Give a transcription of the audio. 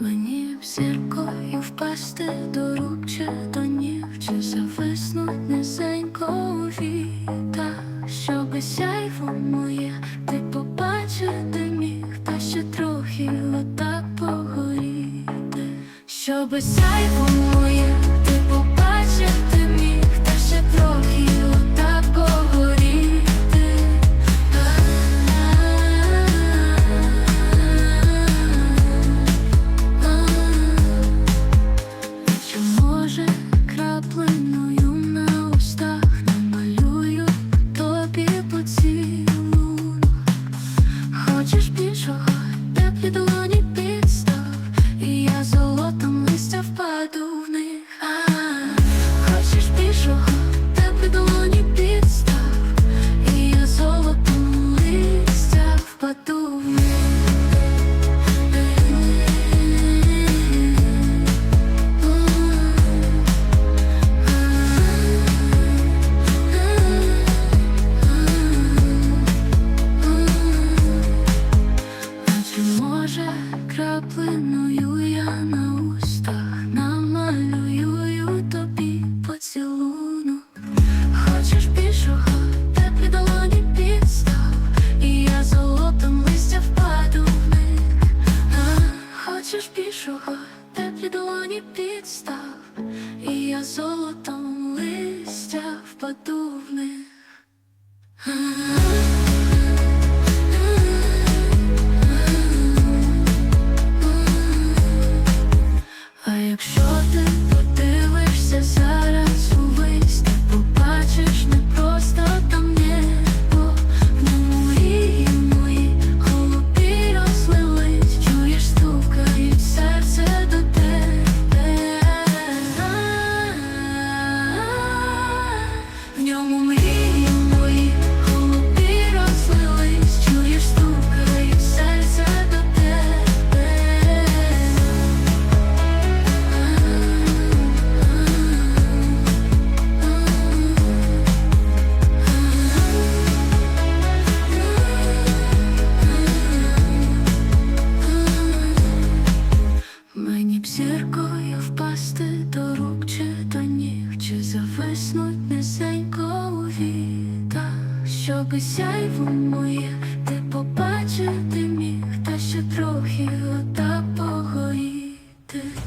Мені б зіркою впасти до рук чи до ніг, чи зависнуть низенько у віта, щоби сяйво моє ти побачити міг, та ще трохи отак погоріти, щоби сяйво моє може краплиною я на устах намалюю тобі поцілунок? Хочеш більшого, теплі долоні підстав, і я золотом листя впаду в них. А, Хочеш більшого, теплі долоні підстав, і я золотом листя впаду в них. Зіркою впасти до рук чи до ніг, чи зависнуть низенько у віта, щоби сяйво моє